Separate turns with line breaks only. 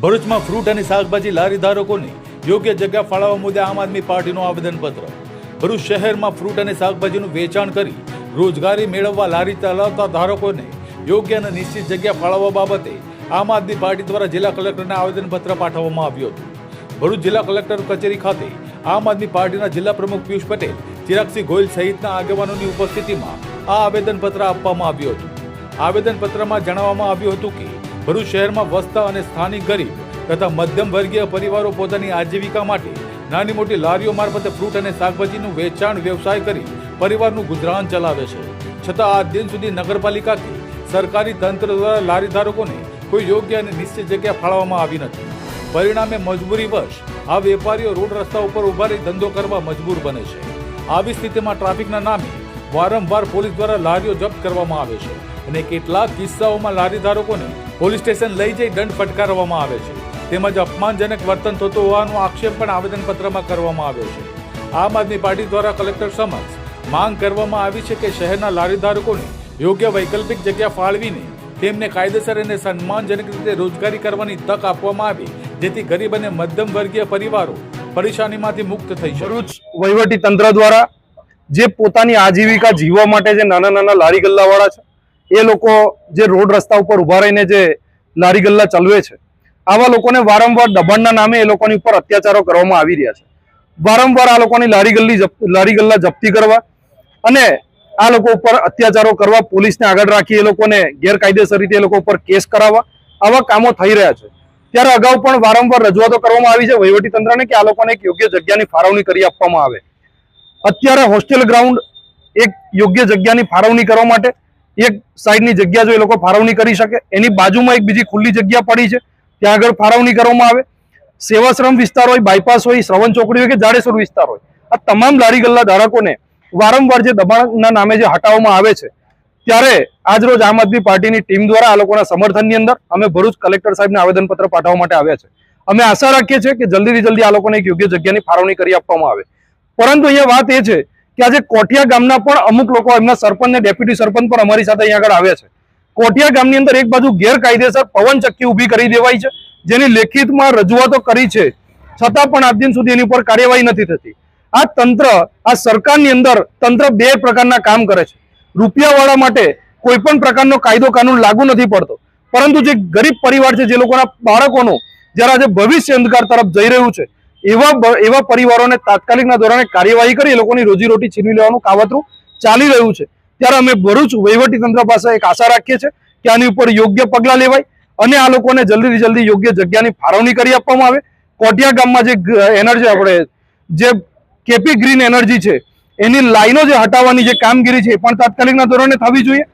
ભરૂચમાં ફ્રૂટ અને શાકભાજી લારી ધારકોને યોગ્ય જગ્યા ફાળવવા મુદ્દે આમ આદમી પાર્ટીનું આવેદનપત્ર. ભરૂચ શહેરમાં ફ્રૂટ અને શાકભાજીનું વેચાણ કરી રોજગારી મેળવવા લારી ચલાવતા ધારકોને યોગ્ય અને નિશ્ચિત જગ્યા ફાળવવા બાબતે આમ આદમી પાર્ટી દ્વારા જિલ્લા કલેક્ટરને આવેદનપત્ર પાઠવવામાં આવ્યું હતું. ભરૂચ જિલ્લા કલેક્ટર કચેરી ખાતે આમ આદમી પાર્ટીના જિલ્લા પ્રમુખ પિયુષ પટેલ, ચિરાગસિંહ ગોયલ સહિતના આગેવાનોની ઉપસ્થિતિમાં આ આવેદનપત્ર આપવામાં આવ્યું હતું. આવેદનપત્રમાં જણાવવામાં આવ્યું હતું કે ભરૂચ શહેરમાં વસતા અને સ્થાનિક ગરીબ તથા મધ્યમ વર્ગીય પરિવારો પોતાની આજીવિકા માટે નાની મોટી લારીઓ મારફતે ફ્રૂટ અને શાકભાજીનું વેચાણ, વ્યવસાય કરી પરિવારનું ગુજરાન ચલાવે છે. છતાં આજ દિન સુધી નગરપાલિકા કે સરકારી તંત્ર દ્વારા લારી ધારકોને કોઈ યોગ્ય અને નિશ્ચિત જગ્યા ફાળવવામાં આવી નથી. પરિણામે મજબૂરીવશ આ વેપારીઓ રોડ રસ્તા ઉપર ઊભા રહી ધંધો કરવા મજબૂર બને છે. આવી સ્થિતિમાં ટ્રાફિકના નામે વારંવાર પોલીસ દ્વારા લારીઓ જપ્ત કરવામાં આવે છે અને કેટલાક કિસ્સાઓમાં લારી ધારકોને પોલીસ સ્ટેશન લઈ જઈ દંડ ફટકારવામાં આવે છે. તેમજ અપમાનજનક વર્તન થતું હોવાનો આક્ષેપ પણ આવેદનપત્રમાં કરવામાં આવ્યો છે. આમ આદમી પાર્ટી દ્વારા કલેક્ટર સમક્ષ માંગ કરવામાં આવી છે કે શહેરના લારીધારકોને યોગ્ય વૈકલ્પિક જગ્યા ફાળવીને તેમને કાયદેસર અને સન્માનજનક રીતે રોજગારી કરવાની તક આપવામાં આવે, જેથી ગરીબ અને મધ્યમ વર્ગીય પરિવારો પરેશાનીમાંથી મુક્ત થઈ શકે.
વહીવટી તંત્ર દ્વારા જે પોતાની આજીવિકા જીવવા માટે જે નાના નાના લારી ગલ્લાવાળા છે એ લોકો જે રોડ રસ્તા ઉપર ઊભા રહીને જે લારી ગલ્લા ચલવે છે, આવા લોકોને વારંવાર દબાણના નામે એ લોકોની ઉપર અત્યાચારો કરવામાં આવી રહ્યા છે. વારંવાર આ લોકોની લારી ગલ્લી લારી ગલ્લા જપ્તી કરવા અને આ લોકો ઉપર અત્યાચારો કરવા, પોલીસને આગળ રાખી એ લોકોને ગેરકાયદેસર રીતે એ લોકો ઉપર કેસ કરાવવા, આવા કામો થઈ રહ્યા છે. ત્યારે અગાઉ પણ વારંવાર રજૂઆતો કરવામાં આવી છે વહીવટી તંત્રને કે આ લોકોને એક યોગ્ય જગ્યાની ફાળવણી કરી આપવામાં આવે. અત્યારે હોસ્ટેલ ગ્રાઉન્ડ એક યોગ્ય જગ્યાની ફાળવણી કરવા માટે એક સાઈડની જગ્યા જો એ લોકો ફાળવણી કરી શકે, એની બાજુમાં એક બીજી ખુલ્લી જગ્યા પડી છે, ત્યાં આગળ ફાળવણી કરવામાં આવે. સેવાશ્રમ વિસ્તાર હોય બાયપાસ હોય, શ્રવણ ચોકડી હોય કે જાડેશ્વર વિસ્તાર હોય, આ તમામ લારી ગલ્લા ધારકોને વારંવાર જે દબાણના નામે જે હટાવવામાં આવે છે, ત્યારે આજરોજ આમ આદમી પાર્ટીની ટીમ દ્વારા આ લોકોના સમર્થનની અંદર અમે ભરૂચ કલેક્ટર સાહેબને આવેદનપત્ર પાઠવવા માટે આવ્યા છે. અમે આશા રાખીએ છીએ કે જલ્દીથી જલ્દી આ લોકોને એક યોગ્ય જગ્યાની ફાળવણી કરી આપવામાં આવે. પરંતુ અહીંયા વાત એ છે કે આજે કોઠિયા ગામના પણ અમુક લોકો એમના સરપંચ ને ડેપ્યુટી સરપંચ પણ અમારી સાથે અહીંયા આગળ આવ્યા છે. કોઠિયા ગામની અંદર એક બાજુ ગેરકાયદેસર પવન ચક્કી ઊભી કરી દેવાઈ છે. જેની લેખિતમાં રજૂઆતો કરી છે. છતાં પણ આજ દિન સુધી એની ઉપર કાર્યવાહી નથી થતી. આ તંત્ર, આ સરકારની અંદર તંત્ર બે પ્રકારના કામ કરે છે. રૂપિયાવાળા માટે કોઈ પણ પ્રકારનો કાયદો કાનૂન લાગુ નથી પડતો. પરંતુ જે ગરીબ પરિવાર છે, જે લોકોના બાળકોનું જ્યારે આજે ભવિષ્ય અંધકાર તરફ જઈ રહ્યું છે એવા એવા પરિવારોને તાત્કાલિકના ધોરણે કાર્યવાહી કરી, એ લોકોની રોજીરોટી છીનવી લેવાનું કાવતરું ચાલી રહ્યું છે. ત્યારે અમે ભરૂચ તંત્ર પાસે એક આશા રાખીએ છીએ કે આની ઉપર યોગ્ય પગલાં લેવાય અને આ લોકોને જલ્દીથી જલ્દી યોગ્ય જગ્યાની ફાળવણી કરી આપવામાં આવે. કોટિયા ગામમાં જે એનર્જી આપણે જે કેપી ગ્રીન એનર્જી છે, એની લાઈનો જે હટાવવાની જે કામગીરી છે, એ પણ તાત્કાલિકના ધોરણે થવી જોઈએ.